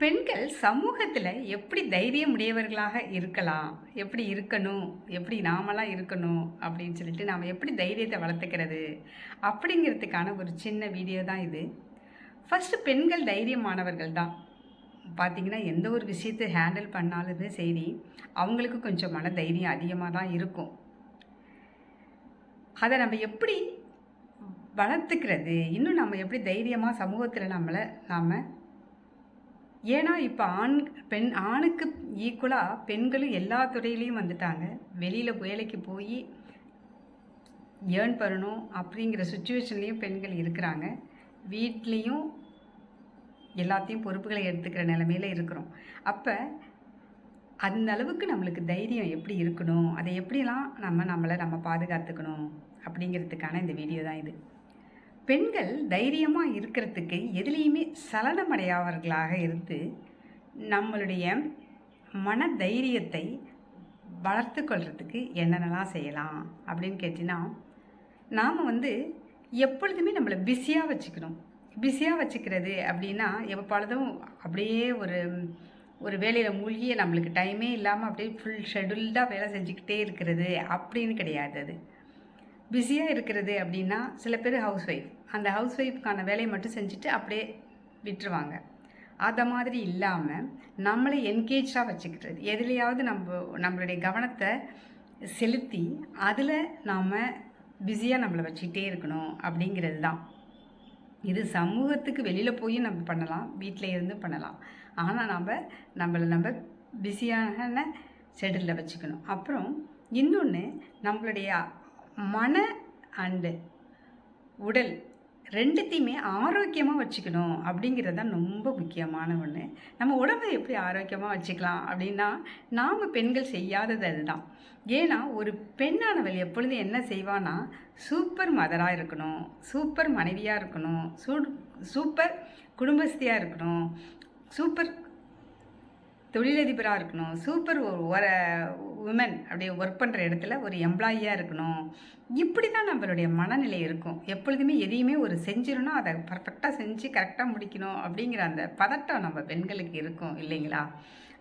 பெண்கள் சமூகத்தில் எப்படி தைரியம் உடையவர்களாக இருக்கலாம்? எப்படி இருக்கணும்? எப்படி நாமெல்லாம் இருக்கணும்? அப்படின்னு சொல்லிட்டு நாம் எப்படி தைரியத்தை வளர்த்துக்கிறது? அப்படிங்கிறதுக்கான ஒரு சின்ன வீடியோ தான் இது. ஃபஸ்ட்டு பெண்கள் தைரியமானவர்கள் தான். பார்த்திங்கன்னா எந்த ஒரு விஷயத்தை ஹேண்டில் பண்ணாலுமே சரி அவங்களுக்கு கொஞ்சம் மன தைரியம் அதிகமாக தான் இருக்கும். அதை நம்ம எப்படி வளர்த்துக்கிறது? இன்னும் நம்ம எப்படி தைரியமாக சமூகத்தில் நம்மளை நாம் ஏன்னா இப்போ ஆண் பெண் ஆணுக்கு ஈக்குவலாக பெண்களும் எல்லா துறையிலையும் வந்துட்டாங்க. வெளியில் வேலைக்கு போய் ஏர்ன் பண்ணணும் அப்படிங்கிற சுச்சுவேஷன்லேயும் பெண்கள் இருக்கிறாங்க. வீட்லேயும் எல்லாத்தையும் பொறுப்புகளை எடுத்துக்கிற நிலமையில இருக்கிறோம். அப்போ அந்த அளவுக்கு நம்மளுக்கு தைரியம் எப்படி இருக்கணும்? அதை எப்படிலாம் நம்ம நம்மளை நம்ம பாதுகாத்துக்கணும்? அப்படிங்கிறதுக்கான இந்த வீடியோ தான் இது. பெண்கள் தைரியமாக இருக்கிறதுக்கு எதுலேயுமே சலனமடையாதவர்களாக இருந்து நம்மளுடைய மன தைரியத்தை வளர்த்து கொள்கிறதுக்கு என்னென்னலாம் செய்யலாம் அப்படின்னு கேட்டிங்கன்னா நாம் வந்து எப்பொழுதுமே நம்மளை பிஸியாக வச்சுக்கணும். பிஸியாக வச்சுக்கிறது அப்படின்னா எப்பொழுதும் அப்படியே ஒரு ஒரு வேலையில் மூழ்கிய நம்மளுக்கு டைமே இல்லாமல் அப்படியே ஃபுல் ஷெடியூல்டாக வேலை செஞ்சுக்கிட்டே இருக்கிறது அப்படின்னு கிடையாது அது. பிஸியாக இருக்கிறது அப்படின்னா சில பேர் ஹவுஸ் ஒய்ஃப் அந்த ஹவுஸ் ஒய்ஃப்க்கான வேலையை மட்டும் செஞ்சுட்டு அப்படியே விட்டுருவாங்க. அதை மாதிரி இல்லாமல் நம்மளை என்கேஜாக வச்சுக்கிறது. எதுலையாவது நம்ம நம்மளுடைய கவனத்தை செலுத்தி அதில் நாம் பிஸியாக நம்மளை வச்சுக்கிட்டே இருக்கணும் அப்படிங்கிறது தான். இது சமூகத்துக்கு வெளியில் போய் நம்ம பண்ணலாம் வீட்டில் இருந்து பண்ணலாம். ஆனால் நம்ம நம்மளை நம்ம பிஸியான ஷெடியூலில் வச்சுக்கணும். அப்புறம் இன்னொன்று நம்மளுடைய மன அண்டு உடல் ரெண்டுத்தையுமே ஆரோக்கியமாக வச்சுக்கணும் அப்படிங்கிறது தான் ரொம்ப முக்கியமான ஒன்று நம்ம உடம்பை எப்படி ஆரோக்கியமாக வச்சுக்கலாம் அப்படின்னா நாம் பெண்கள் செய்யாதது அதுதான் ஏன்னா ஒரு பெண்ணானவள் எப்பொழுதும் என்ன செய்வானா சூப்பர் மதராக இருக்கணும் சூப்பர் மனைவியாக இருக்கணும் சூ சூப்பர் குடும்பஸ்தியாக இருக்கணும் சூப்பர் தொழிலதிபராக இருக்கணும் சூப்பர் ஒரு உமன் அப்படியே ஒர்க் பண்ணுற இடத்துல ஒரு எம்ப்ளாயியாக இருக்கணும். இப்படி தான் நம்மளுடைய மனநிலை இருக்கும். எப்பொழுதுமே எதையுமே ஒரு செஞ்சிடணும் அதை பர்ஃபெக்டாக செஞ்சு கரெக்டாக முடிக்கணும் அப்படிங்கிற அந்த பதட்டம் நம்ம பெண்களுக்கு இருக்கும் இல்லைங்களா?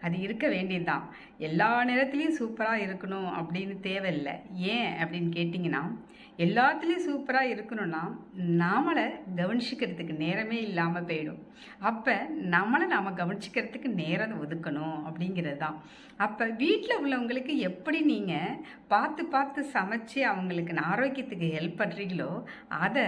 அது இருக்க வேண்டியதுதான். எல்லா நேரத்துலேயும் சூப்பராக இருக்கணும் அப்படின்னு தேவையில்லை. ஏன் அப்படின்னு கேட்டிங்கன்னா எல்லாத்துலேயும் சூப்பராக இருக்கணும்னா நாமளை கவனிச்சிக்கிறதுக்கு நேரமே இல்லாமல் போயிடும். அப்போ நம்மளை நாம் கவனிச்சிக்கிறதுக்கு நேரம் ஒதுக்கணும் அப்படிங்கிறது தான் அப்போ வீட்டில் உள்ளவங்களுக்கு எப்படி நீங்கள் பார்த்து பார்த்து சமைச்சு அவங்களுக்கு ஆரோக்கியத்துக்கு ஹெல்ப் பண்ணுறீங்களோ அதை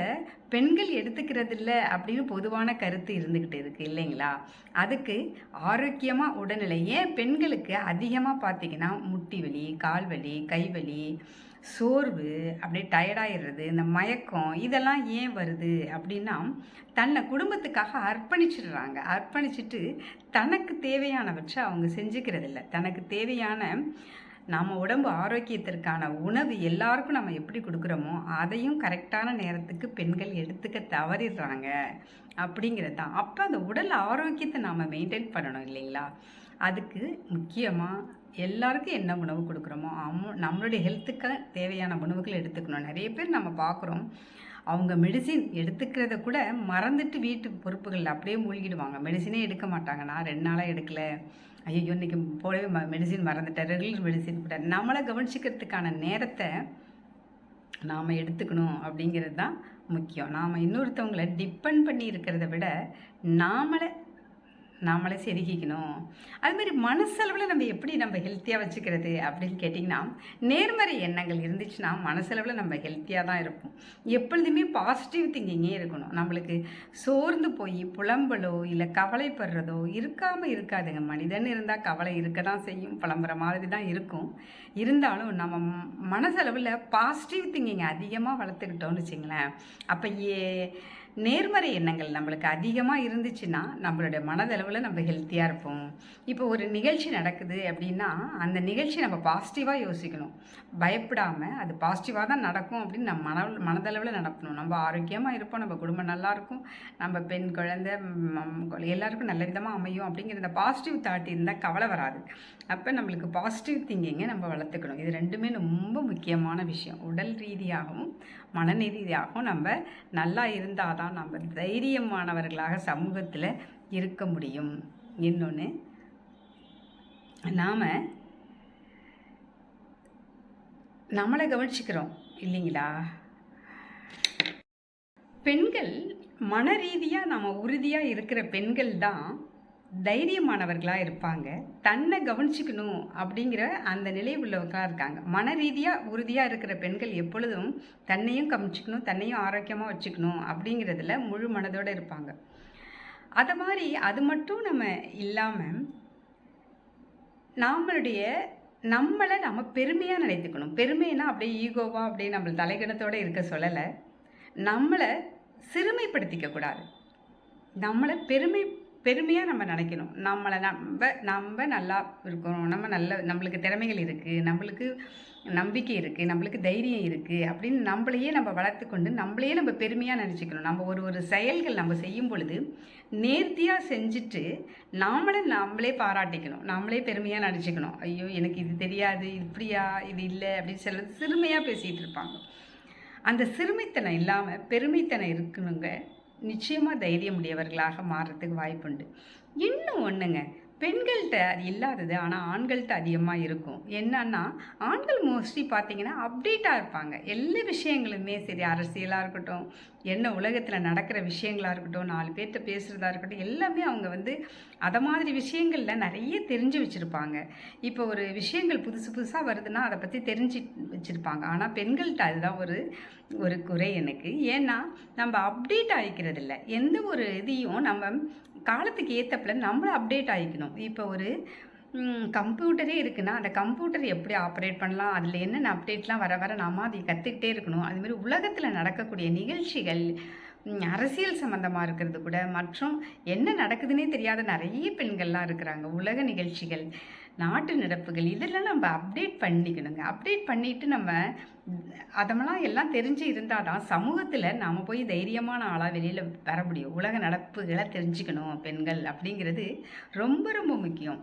பெண்கள் எடுத்துக்கிறது இல்லை அப்படின்னு பொதுவான கருத்து இருந்துக்கிட்டு இருக்குது இல்லைங்களா? அதுக்கு ஆரோக்கியமாக உடல்நிலை ஏன் பெண்களுக்கு அதிகமாக பார்த்தீங்கன்னா முட்டி வலி கால் வலி கை வலி சோர்வு அப்படியே டயர்டாயிடுறது இந்த மயக்கம் இதெல்லாம் ஏன் வருது அப்படின்னா தன்னை குடும்பத்துக்காக அர்ப்பணிச்சிடுறாங்க. அர்ப்பணிச்சிட்டு தனக்கு தேவையானவற்றை அவங்க செஞ்சுக்கிறதில்ல. தனக்கு தேவையான நம்ம உடம்பு ஆரோக்கியத்திற்கான உணவு எல்லாருக்கும் நம்ம எப்படி கொடுக்குறோமோ அதையும் கரெக்டான நேரத்துக்கு பெண்கள் எடுத்துக்க தவறிடுறாங்க அப்படிங்கிறது தான். அப்போ அந்த உடல் ஆரோக்கியத்தை நாம் மெயின்டைன் பண்ணணும் இல்லைங்களா? அதுக்கு முக்கியமாக எல்லாருக்கும் என்ன உணவு கொடுக்குறோமோ அம்ம நம்மளுடைய ஹெல்த்துக்கு தேவையான உணவுகள் எடுத்துக்கணும். நிறைய பேர் நம்ம பார்க்குறோம் அவங்க மெடிசின் எடுத்துக்கிறத கூட மறந்துட்டு வீட்டு பொறுப்புகளில் அப்படியே மூழ்கிடுவாங்க. மெடிசினே எடுக்க மாட்டாங்க. நான் ரெண்டு நாளாக எடுக்கல. ஐயோ இன்றைக்கி போலவே ம மெடிசின் மறந்துட்டேன். ரெகுலர் மெடிசின் கூட நம்மளை கவனிச்சிக்கிறதுக்கான நேரத்தை நாம் எடுத்துக்கணும் அப்படிங்கிறது தான் முக்கியம். நாம் இன்னொருத்தவங்களை டிப்பெண்ட் பண்ணி இருக்கிறத விட நாமளை நாமளே செருகிக்கணும் அதுமாதிரி மனசளவில் நம்ம எப்படி நம்ம ஹெல்த்தியாக வச்சுக்கிறது அப்படின்னு கேட்டிங்கன்னா நேர்மறை எண்ணங்கள் இருந்துச்சுன்னா மனசளவில் நம்ம ஹெல்த்தியாக தான் இருப்போம். எப்பொழுதுமே பாசிட்டிவ் திங்கிங்கே இருக்கணும். நம்மளுக்கு சோர்ந்து போய் புலம்பலோ இல்லை கவலைப்படுறதோ இருக்காமல் இருக்காதுங்க. மனிதன் இருந்தால் கவலை இருக்க தான் செய்யும். புலம்புற மாதிரி தான் இருக்கும். இருந்தாலும் நம்ம மனசளவில் பாசிட்டிவ் திங்கிங் அதிகமாக வளர்த்துக்கிட்டோம்னு வச்சிங்களேன் அப்போ ஏ நேர்மறை எண்ணங்கள் நம்மளுக்கு அதிகமாக இருந்துச்சுன்னா நம்மளுடைய மனதளவில் நம்ம ஹெல்த்தியாக இருப்போம். இப்போ ஒரு நிகழ்ச்சி நடக்குது அப்படின்னா அந்த நிகழ்ச்சி நம்ம பாசிட்டிவாக யோசிக்கணும். பயப்படாமல் அது பாசிட்டிவாக தான் நடக்கும் அப்படின்னு நம்ம மன மனதளவில் நடக்கணும் நம்ம ஆரோக்கியமாக இருப்போம் நம்ம குடும்பம் நல்லாயிருக்கும் நம்ம பெண் குழந்தை எல்லாருக்கும் நல்ல விதமாக அமையும் அப்படிங்கிற இந்த பாசிட்டிவ் தாட் இருந்தால் கவலை வராது. அப்போ நம்மளுக்கு பாசிட்டிவ் திங்கிங்கை நம்ம வளர்த்துக்கணும். இது ரெண்டுமே ரொம்ப முக்கியமான விஷயம். உடல் ரீதியாகவும் மன ரீதியாகவும் நம்ம நல்லா இருந்தால் தான் நம்ம தைரியமானவர்களாக சமூகத்தில் இருக்க முடியும். இன்னொன்று நாம் நம்மளை கவனிச்சுக்கிறோம் இல்லைங்களா? பெண்கள் மன ரீதியாக நம்ம உறுதியாக இருக்கிற பெண்கள் தான் தைரியமானவர்களாக இருப்பாங்க. தன்னை கவனிச்சிக்கணும் அப்படிங்கிற அந்த நிலை உள்ளவர்களாக இருக்காங்க. மன ரீதியாக உறுதியாக இருக்கிற பெண்கள் எப்பொழுதும் தன்னையும் கவனிச்சிக்கணும் தன்னையும் ஆரோக்கியமாக வச்சுக்கணும் அப்படிங்கிறதுல முழு மனதோடு இருப்பாங்க. அதை மாதிரி அது மட்டும் நம்ம இல்லாமல் நம்மளுடைய நம்மளை நம்ம பெருமையாக நினைத்துக்கணும். பெருமைனா அப்படியே ஈகோவாக அப்படியே நம்மள தலைகணத்தோடு இருக்க சொல்லலை. நம்மளை சிறுமைப்படுத்திக்க கூடாது. நம்மளை பெருமை பெருமையாக நம்ம நினைக்கணும். நம்மளை நம்ம நம்ம நல்லா இருக்கணும். நம்ம நல்ல நம்மளுக்கு திறமைகள் இருக்குது நம்மளுக்கு நம்பிக்கை இருக்குது நம்மளுக்கு தைரியம் இருக்குது அப்படின்னு நம்மளையே நம்ம வளர்த்துக்கொண்டு நம்மளையே நம்ம பெருமையாக நினச்சிக்கணும். நம்ம ஒரு ஒரு செயல்கள் நம்ம செய்யும் பொழுது நேர்த்தியாக செஞ்சுட்டு நாமளே நம்மளே பாராட்டிக்கணும். நம்மளே பெருமையாக நினச்சிக்கணும். ஐயோ எனக்கு இது தெரியாது. இப்படியா? இது இல்லை அப்படின்னு சொல்ல சிறுமையாக பேசிகிட்டு இருப்பாங்க. அந்த சிறுமைத்தனம் இல்லாமல் பெருமைத்தனம் இருக்கணுங்க. நிச்சயமாக தைரியம் உடையவர்களாக மாறுறதுக்கு வாய்ப்புண்டு. இன்னும் ஒன்றுங்க பெண்கள்கிட்ட அது இல்லாதது ஆனால் ஆண்கள்கிட்ட அதிகமாக இருக்கும். என்னன்னா ஆண்கள் மோஸ்ட்லி பார்த்தீங்கன்னா அப்டேட்டாக இருப்பாங்க. எல்லா விஷயங்களுமே சரி அரசியலாக இருக்கட்டும் என்ன உலகத்தில் நடக்கிற விஷயங்களாக இருக்கட்டும் நாலு பேர்கிட்ட பேசுகிறதா இருக்கட்டும் எல்லாமே அவங்க வந்து அதை மாதிரி விஷயங்களில் நிறைய தெரிஞ்சு வச்சுருப்பாங்க. இப்போ ஒரு விஷயங்கள் புதுசு புதுசாக வருதுன்னா அதை பற்றி தெரிஞ்சு வச்சுருப்பாங்க. ஆனால் பெண்கள்கிட்ட அதுதான் ஒரு ஒரு குறை எனக்கு. ஏன்னா நம்ம அப்டேட் ஆகிக்கிறது இல்லை எந்த ஒரு இதையும் நம்ம காலத்துக்கு ஏற்றப்பில் நம்மளும் அப்டேட் ஆகிக்கணும் இப்போ ஒரு கம்ப்யூட்டரே இருக்குன்னா அந்த கம்ப்யூட்டர் எப்படி ஆப்ரேட் பண்ணலாம்? அதில் என்னென்ன அப்டேட்லாம் வர வர நாம அதை கற்றுக்கிட்டே இருக்கணும். அதுமாரி உலகத்தில் நடக்கக்கூடிய நிகழ்ச்சிகள் அரசியல் சம்மந்தமாக இருக்கிறது கூட மற்றும் என்ன நடக்குதுன்னே தெரியாத நிறைய பெண்கள்லாம் இருக்கிறாங்க. உலக நிகழ்ச்சிகள் நாட்டு நடப்புகள் இதெல்லாம் நம்ம அப்டேட் பண்ணிக்கணுங்க. அப்டேட் பண்ணிவிட்டு நம்ம அதெல்லாம் எல்லாம் தெரிஞ்சு இருந்தால் தான் சமூகத்தில் நாம் போய் தைரியமான ஆளாக வெளியில் வர முடியும். உலக நடப்புகளை தெரிஞ்சுக்கணும் பெண்கள் அப்படிங்கிறது ரொம்ப ரொம்ப முக்கியம்.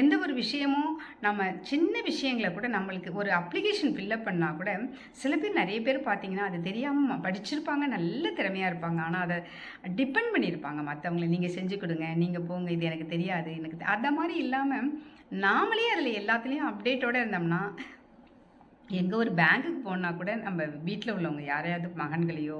எந்த ஒரு விஷயமும் நம்ம சின்ன விஷயங்களை கூட நம்மளுக்கு ஒரு அப்ளிகேஷன் ஃபில்லப் பண்ணால் கூட சில பேர் நிறைய பேர் பார்த்தீங்கன்னா அது தெரியாமல் படிச்சிருப்பாங்க நல்ல திறமையாக இருப்பாங்க. ஆனால் அதை டிபெண்ட் பண்ணியிருப்பாங்க மற்றவங்களை நீங்கள் செஞ்சு கொடுங்க நீங்கள் போங்க இது எனக்கு தெரியாது எனக்கு அந்த மாதிரி இல்லாமல் நாமளே அதில் எல்லாத்துலேயும் அப்டேட்டோடு இருந்தோம்னா எங்கே ஒரு பேங்க்குக்கு போனால் கூட நம்ம வீட்டில் உள்ளவங்க யாரையாவது மகன்களையோ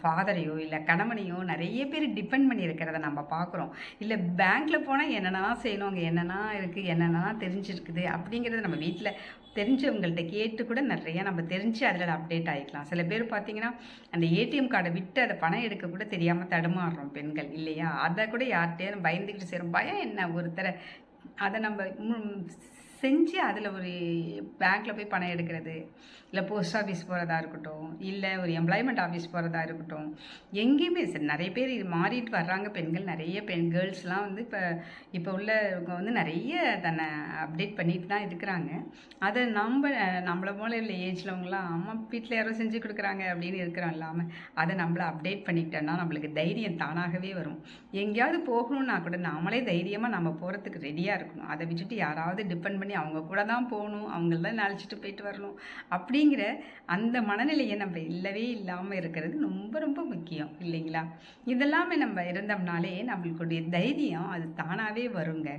ஃபாதரையோ இல்லை கணவனையோ நிறைய பேர் டிபெண்ட் பண்ணி இருக்கிறத நம்ம பார்க்குறோம் இல்லை பேங்க்கில் போனால் என்னென்னா செய்யணும் அங்கே என்னென்னா இருக்குது என்னென்னா தெரிஞ்சிருக்குது அப்படிங்கிறத நம்ம வீட்டில் தெரிஞ்சவங்கள்ட்ட கேட்டு கூட நிறையா நம்ம தெரிஞ்சு அதில் அப்டேட் ஆகிக்கலாம் சில பேர் பார்த்தீங்கன்னா அந்த ஏடிஎம் கார்டை விட்டு அதை பணம் எடுக்க கூட தெரியாமல் தடுமாறுறோம் பெண்கள் இல்லையா? அதை கூட யார்கிட்டயும் பயந்துக்கிட்டு செய்கிறோம் பயம் என்ன? ஒருத்தரை அதை நம்ம செஞ்சு அதில் ஒரு பேங்க்கில் போய் பணம் எடுக்கிறது இல்லை போஸ்ட் ஆஃபீஸ் போகிறதா இருக்கட்டும் இல்லை ஒரு எம்ப்ளாய்மெண்ட் ஆஃபீஸ் போகிறதா இருக்கட்டும் எங்கேயுமே சரி நிறைய பேர் இது மாறிட்டு வர்றாங்க. பெண்கள் நிறைய பெண் கேர்ள்ஸ்லாம் வந்து இப்போ இப்போ உள்ளவங்க வந்து நிறைய தன்னை அப்டேட் பண்ணிட்டு தான் இருக்கிறாங்க. அதை நம்ம நம்மளை போல இல்லை ஏஜ்லவங்களாம் அம்மா வீட்டில் யாரோ செஞ்சு கொடுக்குறாங்க அப்படின்னு இருக்கிறோம் இல்லாமல் அதை நம்மளை அப்டேட் பண்ணிக்கிட்டோம்னா நம்மளுக்கு தைரியம் தானாகவே வரும். எங்கேயாவது போகணுன்னா கூட நாமளே தைரியமாக நம்ம போகிறதுக்கு ரெடியாக இருக்கணும். அதை விட்டுட்டு யாராவது டிபெண்ட் பண்ணி அவங்க கூட தான் போகணும் அவங்கள அழைச்சிட்டு போயிட்டு வரணும். அப்படிங்கிற அந்த மனநிலையை நம்ம இல்லவே இல்லாமல் இருக்கிறது ரொம்ப ரொம்ப முக்கியம் இல்லைங்களா? இதெல்லாமே நம்ம இருந்தோம்னாலே நம்மளுக்குடைய தைரியம் அது தானாகவே வருங்க.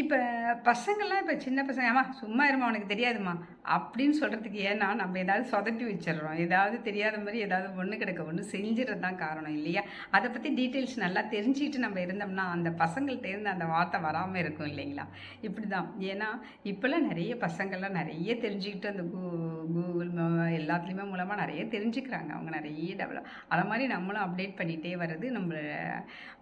இப்போ பசங்கள்லாம் இப்போ சின்ன பசங்க ஆமா சும்மா இருமா உனக்கு தெரியாதுமா அப்படின்னு சொல்கிறதுக்கு ஏன்னா நம்ம ஏதாவது சொதப்பி வச்சிடுறோம். ஏதாவது தெரியாத மாதிரி ஏதாவது ஒன்று கிடக்க ஒன்று செஞ்சிடறது தான் காரணம் இல்லையா? அதை பற்றி டீட்டெயில்ஸ் நல்லா தெரிஞ்சுக்கிட்டு நம்ம இருந்தோம்னா அந்த பசங்கள்கிட்ட இருந்து அந்த வார்த்தை வராமல் இருக்கும் இல்லைங்களா? இப்படி தான் ஏன்னா இப்போல்லாம் நிறைய பசங்கள்லாம் நிறைய தெரிஞ்சுக்கிட்டு அந்த கூ கூகுள் எல்லாத்துலேயுமே மூலமாக நிறைய தெரிஞ்சுக்கிறாங்க. அவங்க நிறைய டெவலப் அதை மாதிரி நம்மளும் அப்டேட் பண்ணிகிட்டே வர்றது நம்ம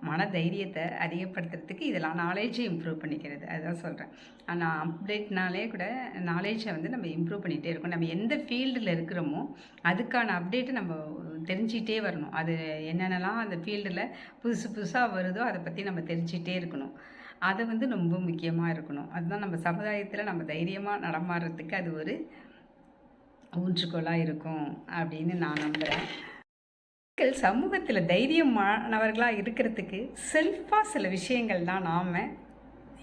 மன தைரியத்தை அதிகப்படுத்துறதுக்கு இதெல்லாம் நாலேஜை இம்ப்ரூவ் பண்ணிக்கிறது. கிடையாது அதுதான் சொல்கிறேன் ஆனால் அப்டேட்னாலே கூட நாலேஜை வந்து நம்ம இம்ப்ரூவ் பண்ணிகிட்டே இருக்கோம். நம்ம எந்த ஃபீல்டில் இருக்கிறோமோ அதுக்கான அப்டேட்டை நம்ம தெரிஞ்சிகிட்டே வரணும். அது என்னென்னலாம் அந்த ஃபீல்டில் புதுசு புதுசாக வருதோ அதை பற்றி நம்ம தெரிஞ்சிகிட்டே இருக்கணும். அதை வந்து ரொம்ப முக்கியமாக இருக்கணும். அதுதான் நம்ம சமுதாயத்தில் நம்ம தைரியமாக நடமாடுறதுக்கு அது ஒரு ஊன்றுகோலாக இருக்கும் அப்படின்னு நான் நம்புகிறேன் சமூகத்தில் தைரியமானவர்களாக இருக்கிறதுக்கு செல்ஃபாக சில விஷயங்கள் தான் நாம்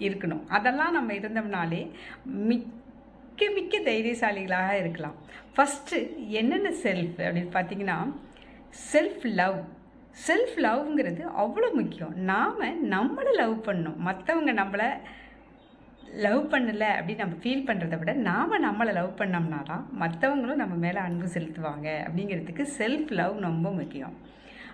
இருக்கணும். அதெல்லாம் நம்ம இருந்தோம்னாலே மிக்க மிக்க தைரியசாலிகளாக இருக்கலாம். ஃபஸ்ட்டு என்னென்ன செல்ஃப் அப்படின்னு பார்த்தீங்கன்னா செல்ஃப் லவ் செல்ஃப் லவ்ங்கிறது அவ்வளோ முக்கியம். நாம் நம்மளை லவ் பண்ணணும். மற்றவங்க நம்மளை லவ் பண்ணலை அப்படின்னு நம்ம ஃபீல் பண்ணுறத விட நாம் நம்மளை லவ் பண்ணோம்னா தான் மற்றவங்களும் நம்ம மேலே அன்பு செலுத்துவாங்க அப்படிங்கிறதுக்கு செல்ஃப் லவ் ரொம்ப முக்கியம்.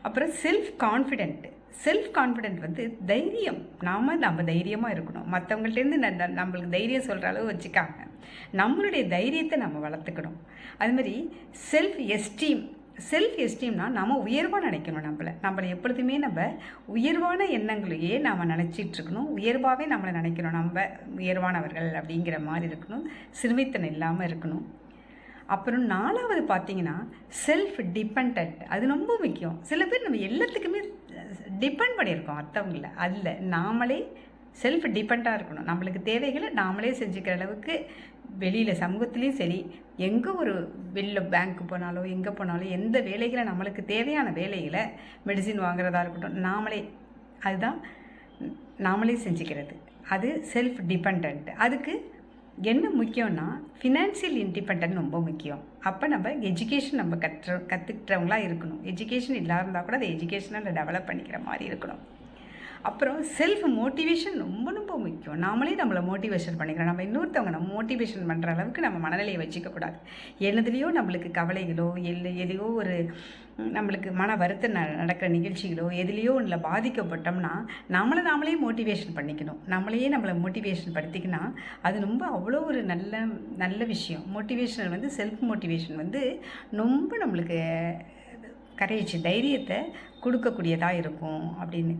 அப்புறம் செல்ஃப் கான்ஃபிடென்ட்டு செல்ஃப் கான்ஃபிடென்ட் வந்து தைரியம். நாம் நம்ம தைரியமாக இருக்கணும். மற்றவங்கள்ட்டேருந்து நம்மளுக்கு தைரியம் சொல்கிற அளவு வச்சுக்காங்க நம்மளுடைய தைரியத்தை நம்ம வளர்த்துக்கணும். அதுமாதிரி செல்ஃப் எஸ்டீம் செல்ஃப் எஸ்டீம்னா நம்ம உயர்வாக நினைக்கணும் நம்மளை. நம்மளை எப்பொழுதுமே நம்ம உயர்வான எண்ணங்களையே நாம் நினச்சிட்டு இருக்கணும் உயர்வாகவே நம்மளை நினைக்கணும். நம்ம உயர்வானவர்கள் அப்படிங்கிற மாதிரி இருக்கணும். சிறுமித்தன் இல்லாமல் இருக்கணும். அப்புறம் நாலாவது பார்த்தீங்கன்னா செல்ஃப் டிபெண்ட் அது ரொம்ப முக்கியம். சில பேர் நம்ம எல்லாத்துக்குமே டிபெண்ட் பண்ணியிருக்கோம் மற்றவங்கள அதில் நாமளே செல்ஃப் டிபெண்ட்டாக இருக்கணும். நம்மளுக்கு தேவைகளை நாமளே செஞ்சுக்கிற அளவுக்கு வெளியில் சமூகத்துலேயும் சரி எங்கே ஒரு வெளில பேங்க்கு போனாலோ எங்கே போனாலோ எந்த வேலைகளை நம்மளுக்கு தேவையான வேலைகளை மெடிசின் வாங்குறதா இருக்கட்டும் நாமளே அதுதான் நாமளே செஞ்சுக்கிறது. அது செல்ஃப் டிபெண்ட் அதுக்கு என்ன முக்கியம்னா ஃபினான்சியல் இண்டிபெண்ட் ரொம்ப முக்கியம். அப்போ நம்ம எஜுகேஷன் நம்ம கற்று கற்றுக்கிட்டவங்களாக இருக்கணும். எஜுகேஷன் இல்லாமல் இருந்தால் கூட அதை எஜுகேஷனில் டெவலப் பண்ணிக்கிற மாதிரி இருக்கணும். அப்புறம் செல்ஃப் மோட்டிவேஷன் ரொம்ப ரொம்ப முக்கியம். நாமளே நம்மளை மோட்டிவேஷன் பண்ணிக்கிறோம். நம்ம இன்னொருத்தவங்க நம்ம மோட்டிவேஷன் பண்ணுற அளவுக்கு நம்ம மனநிலையை வச்சுக்கக்கூடாது என்னதுலேயோ நம்மளுக்கு கவலைகளோ இல்லை எதையோ ஒரு நம்மளுக்கு மன வருத்தம் நடக்கிற நிகழ்ச்சிகளோ எதுலேயோ ஒன்றில் பாதிக்கப்பட்டோம்னா நம்மளை நாமளே மோட்டிவேஷன் பண்ணிக்கணும். நம்மளையே நம்மளை மோட்டிவேஷன் படுத்திக்கினா அது ரொம்ப அவ்வளோ ஒரு நல்ல நல்ல விஷயம். மோட்டிவேஷன் வந்து செல்ஃப் மோட்டிவேஷன் வந்து ரொம்ப நம்மளுக்கு கரேஜ் தைரியத்தை கொடுக்கக்கூடியதாக இருக்கும் அப்படின்னு.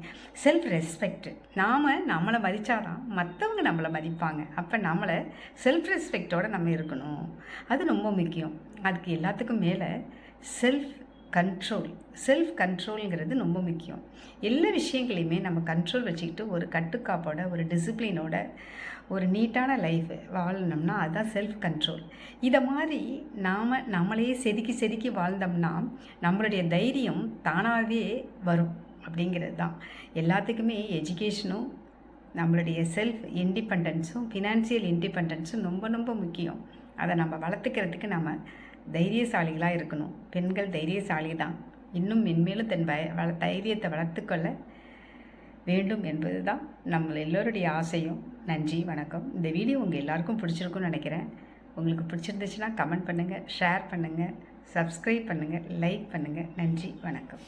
செல்ஃப் ரெஸ்பெக்ட் நாம் நம்மளை மதித்தாதான் மற்றவங்க நம்மளை மதிப்பாங்க. அப்போ நம்மளை செல்ஃப் ரெஸ்பெக்டோடு நம்ம இருக்கணும். அது ரொம்ப முக்கியம். அதுக்கு எல்லாத்துக்கும் மேலே செல்ஃப் கண்ட்ரோல் செல்ஃப் கண்ட்ரோலுங்கிறது ரொம்ப முக்கியம். எல்லா விஷயங்களையுமே நம்ம கண்ட்ரோல் வச்சுக்கிட்டு ஒரு கட்டுக்காப்போட ஒரு டிசிப்ளினோட ஒரு நீட்டான லைஃப் வாழணும்னா அதுதான் செல்ஃப் கண்ட்ரோல் இதை மாதிரி நாம் நம்மளையே செதுக்கி செதுக்கி வாழ்ந்தோம்னா நம்மளுடைய தைரியம் தானாகவே வரும் அப்படிங்கிறது தான். எல்லாத்துக்குமே எஜுகேஷனும் நம்மளுடைய செல்ஃப் இண்டிபெண்டன்ஸும் ஃபினான்சியல் இண்டிபெண்டன்ஸும் ரொம்ப ரொம்ப முக்கியம். அதை நம்ம வளர்த்துக்கிறதுக்கு நம்ம தைரியசாலிகளாக இருக்கணும். பெண்கள் தைரியசாலி தான். இன்னும் மென்மேலும் தன் வ வள தைரியத்தை வளர்த்துக்கொள்ள வேண்டும் என்பது தான் நம்ம எல்லோருடைய ஆசையும். நன்றி வணக்கம். இந்த வீடியோ உங்கள் எல்லாருக்கும் பிடிச்சிருக்குன்னு நினைக்கிறேன். உங்களுக்கு பிடிச்சிருந்துச்சுன்னா கமெண்ட் பண்ணுங்கள் ஷேர் பண்ணுங்கள் சப்ஸ்கிரைப் பண்ணுங்கள் லைக் பண்ணுங்கள் நன்றி வணக்கம்.